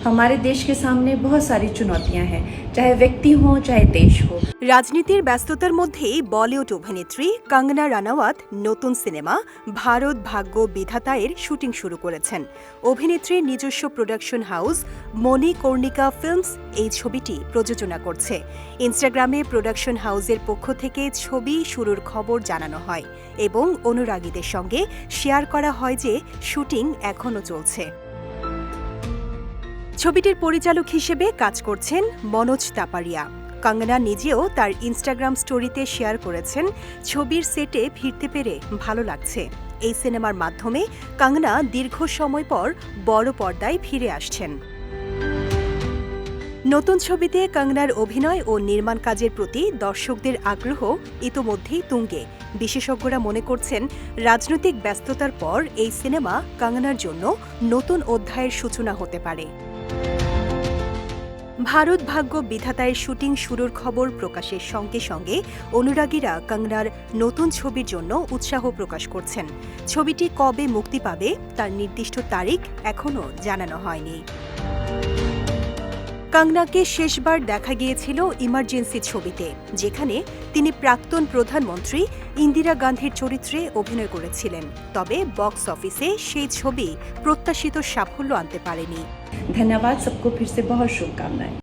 हमारे देश के सामने बहुत सारी चुनौतियां हैं चाहे व्यक्ति हों चाहे देश हो রাজনীতির ব্যস্ততার মধ্যেই বলিউড অভিনেত্রী কঙ্গনা রানাওয়াত নতুন সিনেমা ভারত ভাগ্য বিধাতায়ের শুটিং শুরু করেছেন অভিনেত্রীর নিজস্ব production house Manikarnika films এই ছবিটি প্রযোজনা করছে ইনস্টাগ্রামে প্রোডাকশন হাউসের পক্ষ থেকে ছবি শুরুর খবর জানানো হয় এবং অনুরাগীদের সঙ্গে শেয়ার করা হয় যে শুটিং এখনও চলছে ছবিটির পরিচালক হিসেবে কাজ করছেন মনোজ তাপারিয়া। কঙ্গনা নিজেও তার ইনস্টাগ্রাম স্টোরিতে শেয়ার করেছেন। ছবির সেটে ফিরতে পেরে ভালো লাগছে। এই সিনেমার মাধ্যমে কাঙ্গনা দীর্ঘ সময় পর বড় পর্দায় ফিরে আসছেন। নতুন ছবিতে কঙ্গনার অভিনয় ও নির্মাণ কাজের প্রতি দর্শকদের আগ্রহ ইতোমধ্যেই তুঙ্গে। বিশেষজ্ঞরা মনে করছেন, রাজনৈতিক ব্যস্ততার পর এই সিনেমা কঙ্গনার জন্য নতুন অধ্যায়ের সূচনা হতে পারে। ভারত ভাগ্য বিধাতায় শুটিং শুরুর খবর প্রকাশের সঙ্গে সঙ্গে অনুরাগীরা কঙ্গনার নতুন ছবির জন্য উৎসাহ প্রকাশ করছেন। ছবিটি কবে মুক্তি পাবে তার নির্দিষ্ট তারিখ এখনও জানানো হয়নি। কাঙ্গনাকে শেষবার দেখা গিয়েছিল ইমার্জেন্সি ছবিতে, যেখানে তিনি প্রাক্তন প্রধানমন্ত্রী ইন্দিরা গান্ধীর চরিত্রে অভিনয় করেছিলেন। তবে বক্স অফিসে সেই ছবি প্রত্যাশিত সাফল্য আনতে পারেনি। ধন্যবাদ, সবকো ফির শুভকামনায়।